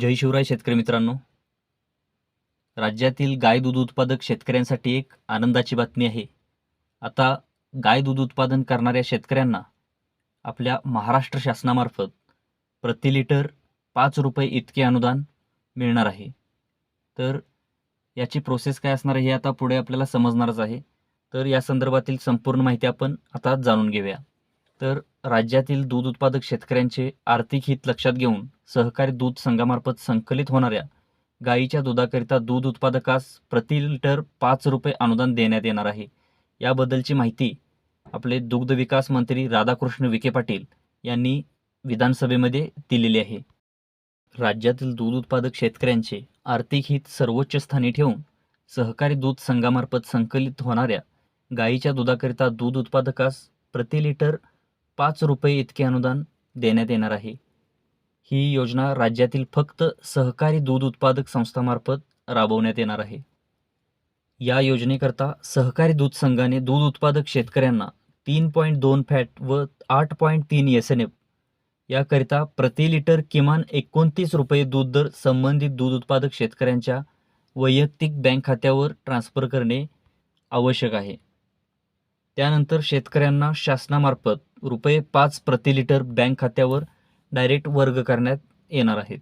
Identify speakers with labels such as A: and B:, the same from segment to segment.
A: जय शिवराय शेतकरी मित्रांनो. राज्यातील गाय दूध उत्पादक शेतकऱ्यांसाठी एक आनंदाची बातमी आहे. आता गाय दूध उत्पादन करणाऱ्या शेतकऱ्यांना आपल्या महाराष्ट्र शासनामार्फत प्रति लिटर पाच रुपये इतके अनुदान मिळणार आहे. तर याची प्रोसेस काय असणार आहे हे आता पुढे आपल्याला समजणारच आहे. तर या संदर्भातील संपूर्ण माहिती आपण आता जाणून घेऊया. तर राज्यातील दूध उत्पादक शेतकऱ्यांचे आर्थिक हित लक्षात घेऊन सहकारी दूध संघामार्फत संकलित होणाऱ्या गायीच्या दुधाकरिता दूध उत्पादकास प्रति लिटर पाच रुपये अनुदान देण्यात येणार आहे. याबद्दलची माहिती आपले दुग्ध विकास मंत्री राधाकृष्ण विखे पाटील यांनी विधानसभेमध्ये दिलेली आहे. राज्यातील दूध उत्पादक शेतकऱ्यांचे आर्थिक हित सर्वोच्च स्थानी ठेवून सहकारी दूध संघामार्फत संकलित होणाऱ्या गायीच्या दुधाकरिता दूध उत्पादकास प्रति लिटर पाच रुपये इतके अनुदान देण्यात येणार आहे. ही योजना राज्यातील फक्त सहकारी दूध उत्पादक संस्थामार्फत राबवण्यात येणार आहे. या योजनेकरता सहकारी दूध संघाने दूध उत्पादक शेतकऱ्यांना तीन पॉईंट दोन फॅट व आठ पॉईंट तीन एस एन एफ याकरिता प्रति लिटर किमान एकोणतीस रुपये दूध दर संबंधित दूध उत्पादक शेतकऱ्यांच्या वैयक्तिक बँक खात्यावर ट्रान्स्फर करणे आवश्यक आहे. त्यानंतर शेतकऱ्यांना शासनामार्फत रुपये पाच प्रति लिटर बँक खात्यावर डायरेक्ट वर्ग करण्यात येणार आहेत.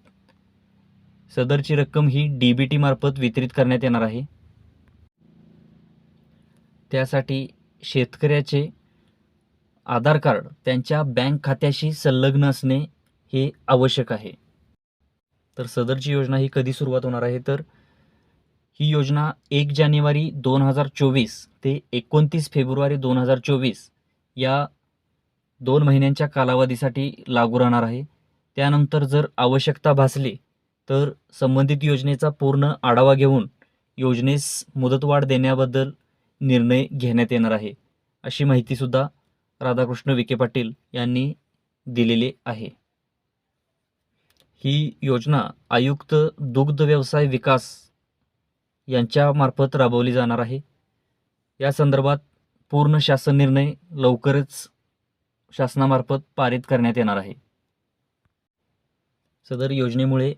A: सदरची रक्कम ही डी बी टीमार्फत वितरित करण्यात येणार आहे. त्यासाठी शेतकऱ्याचे आधार कार्ड त्यांच्या बँक खात्याशी संलग्न असणे हे आवश्यक आहे. तर सदरची योजना ही कधी सुरुवात होणार आहे? तर ही योजना एक जानेवारी दोन हजार चोवीस ते एकोणतीस फेब्रुवारी दोन हजार चोवीस या दोन महिन्यांच्या कालावधीसाठी लागू राहणार आहे. त्यानंतर जर आवश्यकता भासली तर संबंधित योजनेचा पूर्ण आढावा घेऊन योजनेस मुदतवाढ देण्याबद्दल निर्णय घेण्यात येणार आहे. अशी माहितीसुद्धा राधाकृष्ण विखे पाटील यांनी दिलेली आहे. ही योजना आयुक्त दुग्ध व्यवसाय विकास यांच्यामार्फत राबवली जाणार आहे. या संदर्भात पूर्ण शासन निर्णय लवकरच शासनामार्फत पारित करण्यात येणार आहे. सदर योजनेमुळे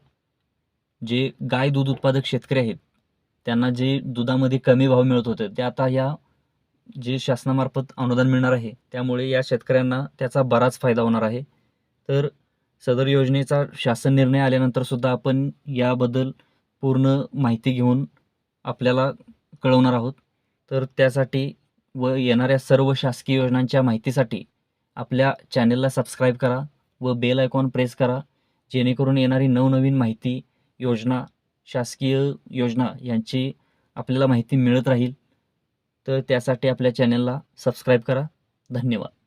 A: जे गाय दूध उत्पादक शेतकरी आहेत त्यांना जे दुधामध्ये कमी भाव मिळत होते ते आता या जे शासनामार्फत अनुदान मिळणार आहे त्यामुळे या शेतकऱ्यांना त्याचा बराच फायदा होणार आहे. तर सदर योजनेचा शासन निर्णय आल्यानंतरसुद्धा आपण याबद्दल पूर्ण माहिती घेऊन आपल्याला कळवणार आहोत. तर त्यासाठी व येणाऱ्या सर्व शासकीय योजनांच्या माहितीसाठी आपल्या चॅनेलला सबस्क्राईब करा व बेल आयकॉन प्रेस करा जेणेकरून येणारी नवनवीन माहिती योजना शासकीय योजना यांची आपल्याला माहिती मिळत राहील. तर त्यासाठी आपल्या चॅनेलला सबस्क्राईब करा. धन्यवाद.